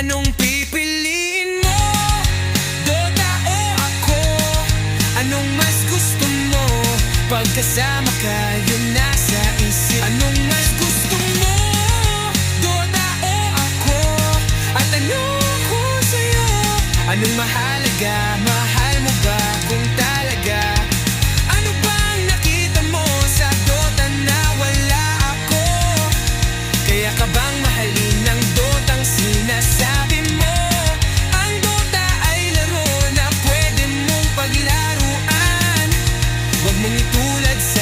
Anong pipiliin mo? Dota o ako? Anong mas gusto mo? Pagkasama ka, yun nasa isip Anong mas gusto mo? Dota o ako? At ano ko sa'yo? Anong mahalaga? Mahal mo ba kung talaga? Ano bang nakita mo sa Dota na wala ako? Kaya ka bang mahalin ng Dotang sinasabi? let's say